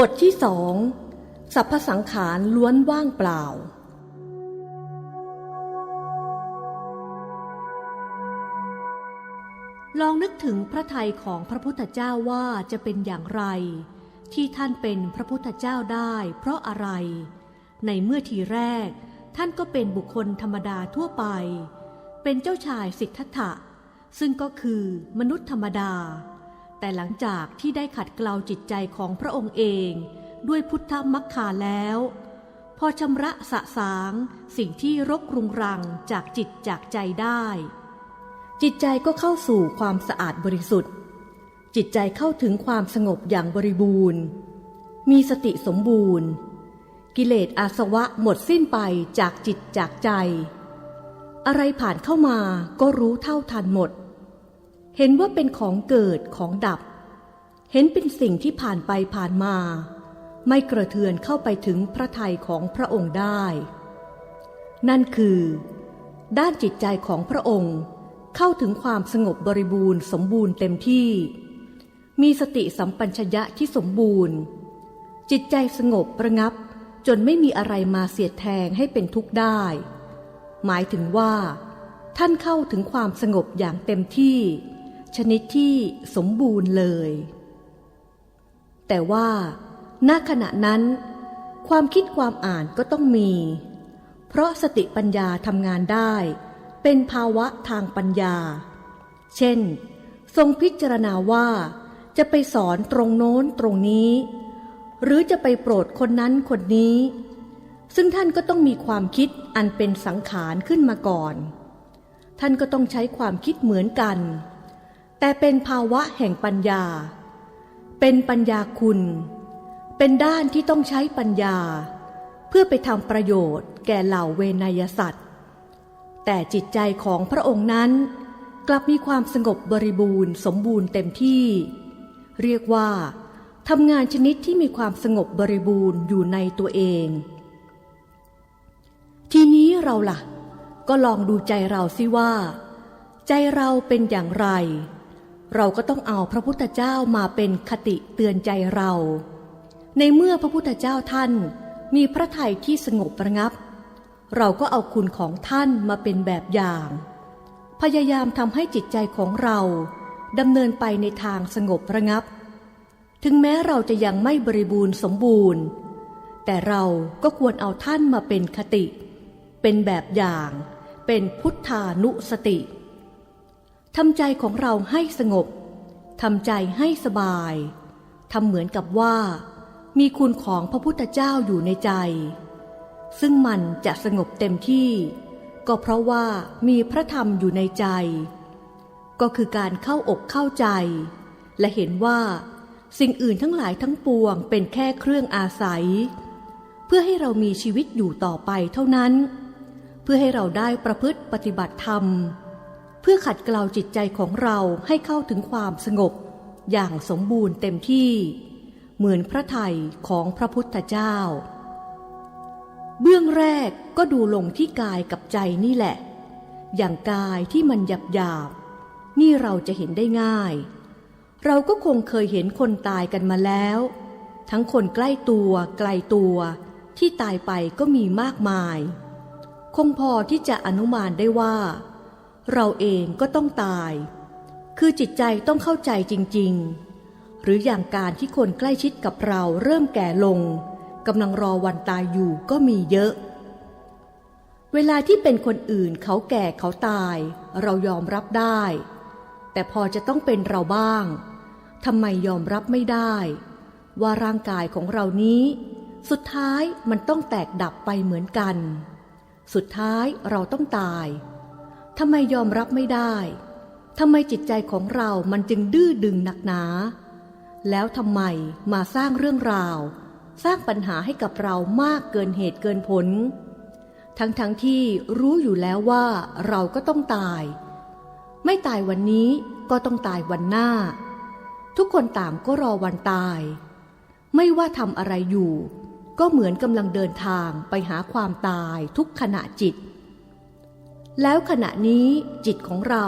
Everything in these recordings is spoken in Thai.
บทที่สองสัพพสังขารล้วนว่างเปล่า ลองนึกถึงพระทัยของพระพุทธเจ้าว่าจะเป็นอย่างไร ที่ท่านเป็นพระพุทธเจ้าได้เพราะอะไร ในเมื่อทีแรก ท่านก็เป็นบุคคลธรรมดาทั่วไป เป็นเจ้าชายสิทธัตถะ ซึ่งก็คือมนุษย์ธรรมดา แต่หลังจากที่ได้ขัดเกลาจิตใจของพระองค์เอง ด้วยพุทธมักคาแล้ว พอชำระสะสางสิ่งที่รกรุงรังจากจิตจากใจได้ จิตใจก็เข้าสู่ความสะอาดบริสุทธิ์ จิตใจเข้าถึงความสงบอย่างบริบูรณ์ มีสติสมบูรณ์ กิเลสอาสวะหมดสิ้นไปจากจิตจากใจ อะไรผ่านเข้ามาก็รู้เท่าทันหมด เห็นว่าเป็นของเกิดของดับ เห็นเป็นสิ่งที่ผ่านไปผ่านมา ไม่กระเทือนเข้าไปถึงพระทัยของพระองค์ได้ นั่นคือ ด้านจิตใจของพระองค์เข้าถึงความสงบบริบูรณ์สมบูรณ์เต็มที่ มีสติสัมปัญชยะที่สมบูรณ์ จิตใจสงบประงับจนไม่มีอะไรมาเสียดแทงให้เป็นทุกข์ได้ หมายถึงว่า ท่านเข้าถึงความสงบอย่างเต็มที่ ชนิดที่สมบูรณ์เลย แต่ว่าณขณะนั้น ความคิดความอ่านก็ต้องมี เพราะสติปัญญาทำงานได้ เป็นภาวะทางปัญญา เช่น ทรงพิจารณาว่าจะไปสอนตรงโน้นตรงนี้ หรือจะไปโปรดคนนั้นคนนี้ ซึ่งท่านก็ต้องมีความคิดอันเป็นสังขารขึ้นมาก่อน ท่านก็ต้องใช้ความคิดเหมือนกัน แต่เป็นภาวะแห่งปัญญา เป็นปัญญาคุณ เป็นด้านที่ต้องใช้ปัญญา เพื่อไปทำประโยชน์แก่เหล่าเวนยสัตว์ แต่จิตใจของพระองค์นั้น กลับมีความสงบบริบูรณ์สมบูรณ์เต็มที่ เรียกว่าทำงานชนิดที่มีความสงบบริบูรณ์อยู่ในตัวเอง ทีนี้เราล่ะ ก็ลองดูใจเราสิว่า ใจเราเป็นอย่างไร เราก็ต้องเอาพระพุทธเจ้ามาเป็นคติเตือนใจเรา ในเมื่อพระพุทธเจ้าท่านมีพระทัยที่สงบระงับ เราก็เอาคุณของท่านมาเป็นแบบอย่าง พยายามทำให้จิตใจของเราดำเนินไปในทางสงบระงับ ถึงแม้เราจะยังไม่บริบูรณ์สมบูรณ์ แต่เราก็ควรเอาท่านมาเป็นคติ เป็นแบบอย่าง เป็นพุทธานุสติ ทำใจของเราให้สงบ ทำใจให้สบาย ทำเหมือนกับว่า มีคุณของพระพุทธเจ้าอยู่ในใจ ซึ่งมันจะสงบเต็มที่ ก็เพราะว่ามีพระธรรมอยู่ในใจ ก็คือการเข้าอกเข้าใจ และเห็นว่า สิ่งอื่นทั้งหลายทั้งปวงเป็นแค่เครื่องอาศัย เพื่อให้เรามีชีวิตอยู่ต่อไปเท่านั้น เพื่อให้เราได้ประพฤติปฏิบัติธรรมเพื่อขัดเกลาจิตใจของเราให้เข้าถึงความสงบ อย่างสมบูรณ์เต็มที่ เหมือนพระไทยของพระพุทธเจ้า เบื้องแรกก็ดูลงที่กายกับใจนี่แหละ อย่างกายที่มันหยับหยาบนี่เราจะเห็นได้ง่าย เราก็คงเคยเห็นคนตายกันมาแล้ว ทั้งคนใกล้ตัวไกลตัวที่ตายไปก็มีมากมาย คงพอที่จะอนุมานได้ว่า เราเองก็ต้องตาย คือจิตใจต้องเข้าใจจริง ๆ หรืออย่างการที่คนใกล้ชิดกับเราเริ่มแก่ลงกำลังรอวันตายอยู่ก็มีเยอะ เวลาที่เป็นคนอื่นเขาแก่เขาตาย เรายอมรับได้ แต่พอจะต้องเป็นเราบ้างทำไมยอมรับไม่ได้ ว่าร่างกายของเรานี้ สุดท้ายมันต้องแตกดับไปเหมือนกัน สุดท้ายเราต้องตาย ทำไมยอมรับไม่ได้ทำไมจิตใจของเรามันจึงดื้อดึงหนักหนา แล้วทำไมมาสร้างเรื่องราว สร้างปัญหาให้กับเรามากเกินเหตุเกินผล ทั้งๆทที่รู้อยู่แล้วว่าเราก็ต้องตาย ไม่ตายวันนี้ก็ต้องตายวันหน้า ทุกคนต่างก็รอวันตาย ไม่ว่าทำอะไรอยู่ ก็เหมือนกำลังเดินทางไปหาความตายทุกขณะจิต แล้วขณะนี้จิตของเรา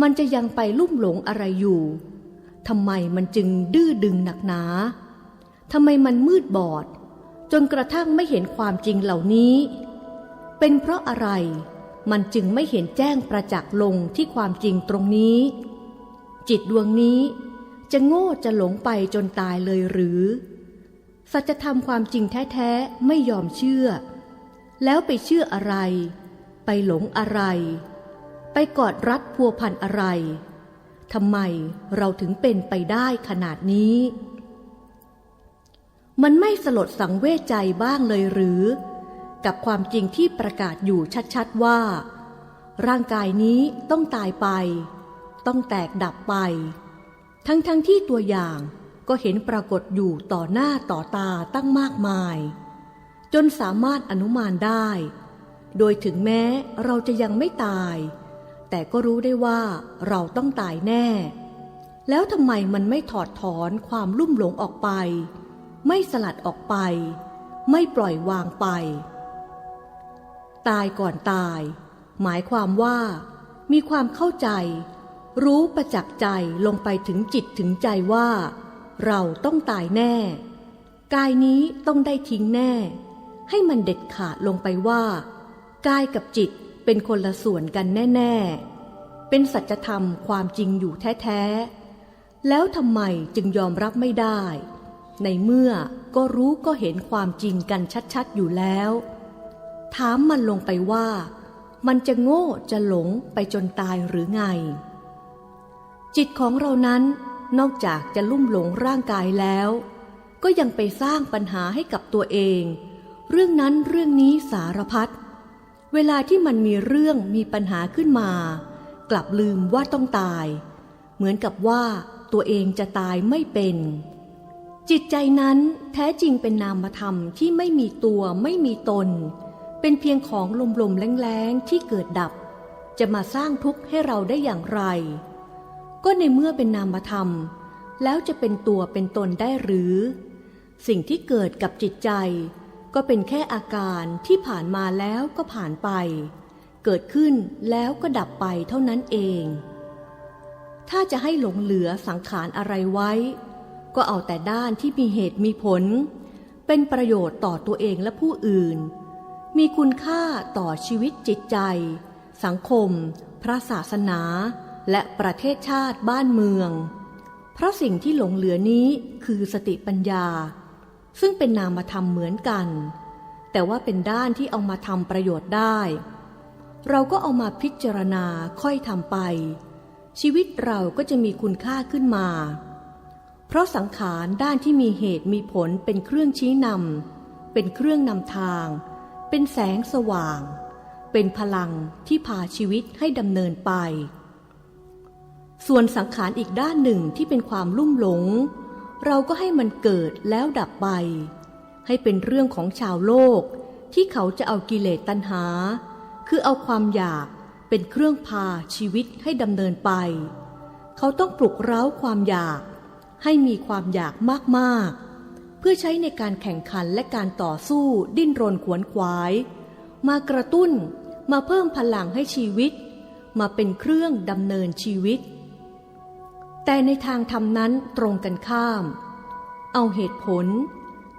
มันจะยังไปลุ่มหลงอะไรอยู่ทำไมมันจึงดื้อดึงหนักหนาทำไมมันมืดบอด จนกระทั่งไม่เห็นความจริงเหล่านี้ เป็นเพราะอะไร มันจึงไม่เห็นแจ้งประจักษ์ลงที่ความจริงตรงนี้ จิตดวงนี้จะโง่จะหลงไปจนตายเลยหรือ สัจธรรมความจริงแท้ ๆ ไม่ยอมเชื่อ แล้วไปเชื่ออะไร หลงอะไร ไปกอดรัดพัวพันอะไรทำไมเราถึงเป็นไปได้ขนาดนี้ มันไม่สลดสังเวชใจบ้างเลยหรือ กับความจริงที่ประกาศอยู่ชัดๆว่า ร่างกายนี้ต้องตายไป ต้องแตกดับไป ทั้งๆทที่ตัวอย่างก็เห็นปรากฏอยู่ต่อหน้าต่อตาตั้งมากมาย จนสามารถอนุมานได้ โดยถึงแม้เราจะยังไม่ตาย แต่ก็รู้ได้ว่าเราต้องตายแน่ แล้วทำไมมันไม่ถอดถอนความลุ่มหลงออกไป ไม่สลัดออกไป ไม่ปล่อยวางไป ตายก่อนตาย หมายความว่า มีความเข้าใจ รู้ประจักษ์ใจลงไปถึงจิตถึงใจว่า เราต้องตายแน่ กายนี้ต้องได้ทิ้งแน่ ให้มันเด็ดขาดลงไปว่า กายกับจิตเป็นคนละส่วนกันแน่ ๆ เป็นสัจธรรมความจริงอยู่แท้ ๆ แล้วทำไมจึงยอมรับไม่ได้ ในเมื่อก็รู้ก็เห็นความจริงกันชัด ๆ อยู่แล้ว ถามมันลงไปว่า มันจะโง่จะหลงไปจนตายหรือไง จิตของเรานั้นนอกจากจะลุ่มหลงร่างกายแล้ว ก็ยังไปสร้างปัญหาให้กับตัวเอง เรื่องนั้นเรื่องนี้สารพัด เวลาที่มันมีเรื่องมีปัญหาขึ้นมา กลับลืมว่าต้องตาย เหมือนกับว่าตัวเองจะตายไม่เป็น จิตใจนั้นแท้จริงเป็นนามธรรมที่ไม่มีตัวไม่มีตน เป็นเพียงของลมๆแรงๆที่เกิดดับ จะมาสร้างทุกข์ให้เราได้อย่างไร ก็ในเมื่อเป็นนามธรรม แล้วจะเป็นตัวเป็นตนได้หรือ สิ่งที่เกิดกับจิตใจ ก็เป็นแค่อาการที่ผ่านมาแล้วก็ผ่านไป เกิดขึ้นแล้วก็ดับไปเท่านั้นเอง ถ้าจะให้หลงเหลือสังขารอะไรไว้ ก็เอาแต่ด้านที่มีเหตุมีผล เป็นประโยชน์ต่อตัวเองและผู้อื่น มีคุณค่าต่อชีวิตจิตใจ สังคม พระศาสนา และประเทศชาติบ้านเมือง เพราะสิ่งที่หลงเหลือนี้คือสติปัญญา ซึ่งเป็นนามธรรมเหมือนกัน แต่ว่าเป็นด้านที่เอามาทำประโยชน์ได้ เราก็เอามาพิจารณาค่อยทำไป ชีวิตเราก็จะมีคุณค่าขึ้นมา เพราะสังขารด้านที่มีเหตุมีผลเป็นเครื่องชี้นำเป็นเครื่องนำทาง เป็นแสงสว่าง เป็นพลังที่พาชีวิตให้ดำเนินไป ส่วนสังขารอีกด้านหนึ่งที่เป็นความลุ่มหลง เราก็ให้มันเกิดแล้วดับไป ให้เป็นเรื่องของชาวโลกที่เขาจะเอากิเลสตัณหา คือเอาความอยากเป็นเครื่องพาชีวิตให้ดำเนินไป เขาต้องปลุกเร้าความอยาก ให้มีความอยากมากๆ เพื่อใช้ในการแข่งขันและการต่อสู้ดิ้นรนขวนขวาย มากระตุ้นมาเพิ่มพลังให้ชีวิต มาเป็นเครื่องดำเนินชีวิต แต่ในทางทำนั้นตรงกันข้าม เอาเหตุผล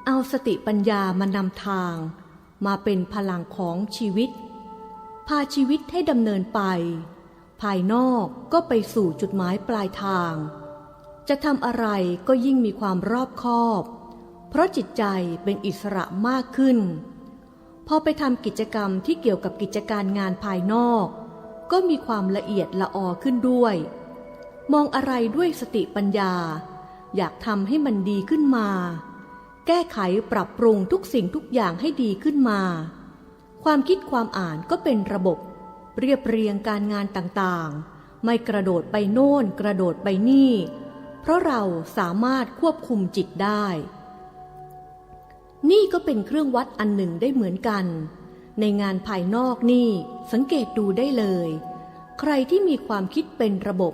เอาสติปัญญามานำทาง มาเป็นพลังของชีวิต พาชีวิตให้ดำเนินไป ภายนอกก็ไปสู่จุดหมายปลายทาง จะทำอะไรก็ยิ่งมีความรอบคอบ เพราะจิตใจเป็นอิสระมากขึ้น พอไปทำกิจกรรมที่เกี่ยวกับกิจการงานภายนอก ก็มีความละเอียดละออขึ้นด้วย มองอะไรด้วยสติปัญญา อยากทำให้มันดีขึ้นมา แก้ไขปรับปรุงทุกสิ่งทุกอย่างให้ดีขึ้นมา ความคิดความอ่านก็เป็นระบบ เรียบเรียงการงานต่างๆ ไม่กระโดดไปโน่นกระโดดไปนี่ เพราะเราสามารถควบคุมจิตได้ นี่ก็เป็นเครื่องวัดอันหนึ่งได้เหมือนกัน ในงานภายนอกนี่สังเกตดูได้เลย ใครที่มีความคิดเป็นระบบ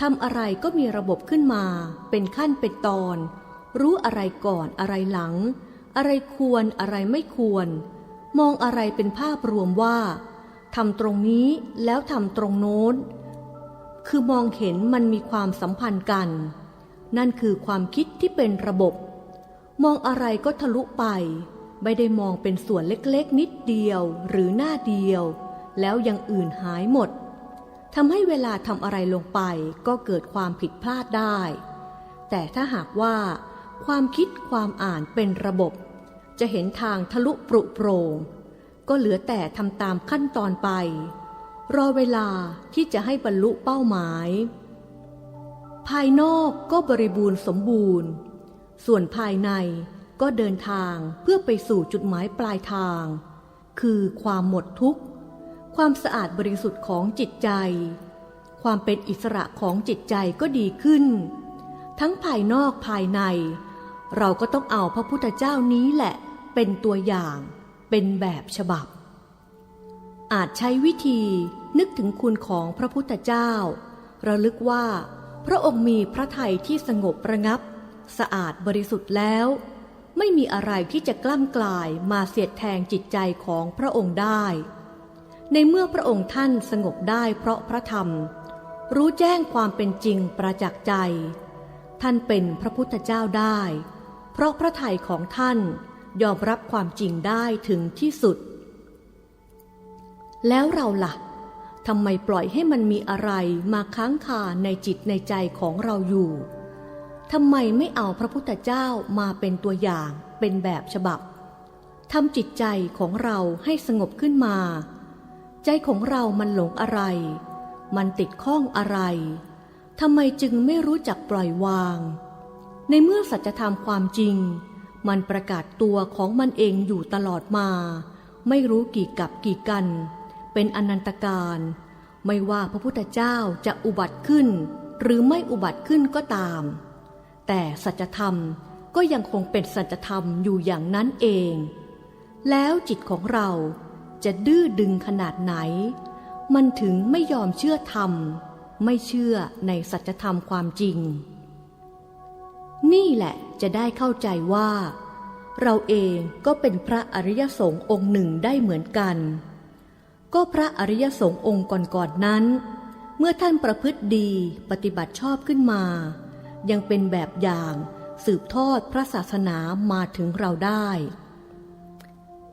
ทำอะไรก็มีระบบขึ้นมา เป็นขั้นเป็นตอน รู้อะไรก่อนอะไรหลัง อะไรควรอะไรไม่ควร มองอะไรเป็นภาพรวมว่าทำตรงนี้แล้วทำตรงโน้น คือมองเห็นมันมีความสัมพันธ์กัน นั่นคือความคิดที่เป็นระบบ มองอะไรก็ทะลุไป ไม่ได้มองเป็นส่วนเล็กๆ นิดเดียวหรือหน้าเดียว แล้วยังอื่นหายหมด ทำให้เวลาทำอะไรลงไปก็เกิดความผิดพลาดได้ แต่ถ้าหากว่า ความคิดความอ่านเป็นระบบ จะเห็นทางทะลุปรุโปรงก็เหลือแต่ทำตามขั้นตอนไป รอเวลาที่จะให้บรรลุเป้าหมาย ภายนอกก็บริบูรณ์สมบูรณ์ ส่วนภายในก็เดินทางเพื่อไปสู่จุดหมายปลายทาง คือความหมดทุกข์ ความสะอาดบริสุทธิ์ของจิตใจ ความเป็นอิสระของจิตใจก็ดีขึ้น ทั้งภายนอกภายใน เราก็ต้องเอาพระพุทธเจ้านี้แหละ เป็นตัวอย่างเป็นแบบฉบับ อาจใช้วิธีนึกถึงคุณของพระพุทธเจ้า ระลึกว่า พระองค์มีพระทัยที่สงบระงับ สะอาดบริสุทธิ์แล้ว ไม่มีอะไรที่จะกล้ำกลายมาเสียดแทงจิตใจของพระองค์ได้ ในเมื่อพระองค์ท่านสงบได้เพราะพระธรรม รู้แจ้งความเป็นจริงประจักษ์ใจ ท่านเป็นพระพุทธเจ้าได้ เพราะพระทัยของท่านยอมรับความจริงได้ถึงที่สุด แล้วเราล่ะทำไมปล่อยให้มันมีอะไรมาค้างคาในจิตในใจของเราอยู่ทำไมไม่เอาพระพุทธเจ้ามาเป็นตัวอย่างเป็นแบบฉบับทำจิตใจของเราให้สงบขึ้นมา ใจของเรามันหลงอะไร มันติดข้องอะไรทำไมจึงไม่รู้จักปล่อยวาง ในเมื่อสัจธรรมความจริง มันประกาศตัวของมันเองอยู่ตลอดมา ไม่รู้กี่กับกี่กัน เป็นอนันตการ ไม่ว่าพระพุทธเจ้าจะอุบัติขึ้น หรือไม่อุบัติขึ้นก็ตาม แต่สัจธรรมก็ยังคงเป็นสัจธรรมอยู่อย่างนั้นเอง แล้วจิตของเรา จะดื้อดึงขนาดไหน มันถึงไม่ยอมเชื่อธรรม ไม่เชื่อในสัจธรรมความจริง นี่แหละจะได้เข้าใจว่า เราเองก็เป็นพระอริยสงฆ์องค์หนึ่งได้เหมือนกัน ก็พระอริยสงฆ์องค์ก่อนๆนนั้น เมื่อท่านประพฤติดีปฏิบัติชอบขึ้นมา ยังเป็นแบบอย่างสืบทอดพระศาสนามาถึงเราได้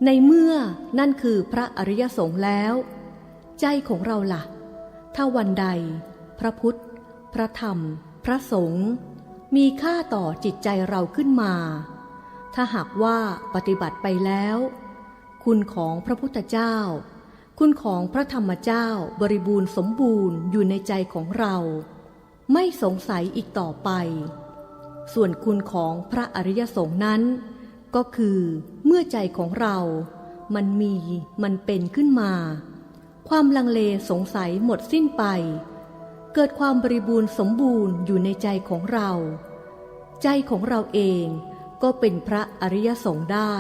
ในเมื่อนั่นคือพระอริยสงฆ์แล้ว ใจของเราละ่ะ ถ้าวันใด พระพุทธ พระธรรม พระสงฆ์มีค่าต่อจิตใจเราขึ้นมา ถ้าหากว่าปฏิบัติไปแล้ว คุณของพระพุทธเจ้า คุณของพระธรรมเจ้าบริบูรณ์สมบูรณ์อยู่ในใจของเรา ไม่สงสัยอีกต่อไป ส่วนคุณของพระอริยสงฆ์นั้น ก็คือเมื่อใจของเรามันมีมันเป็นขึ้นมา ความลังเลสงสัยหมดสิ้นไป เกิดความบริบูรณ์สมบูรณ์อยู่ในใจของเรา ใจของเราเองก็เป็นพระอริยสงฆ์ได้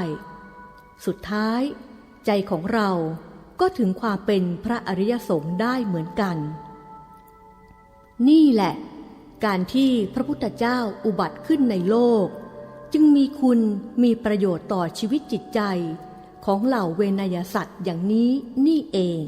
สุดท้าย ใจของเราก็ถึงความเป็นพระอริยสงฆ์ได้เหมือนกัน นี่แหละ การที่พระพุทธเจ้าอุบัติขึ้นในโลก จึงมีคุณมีประโยชน์ต่อชีวิตจิตใจ ของเหล่าเวนยสัตว์อย่างนี้นี่เอง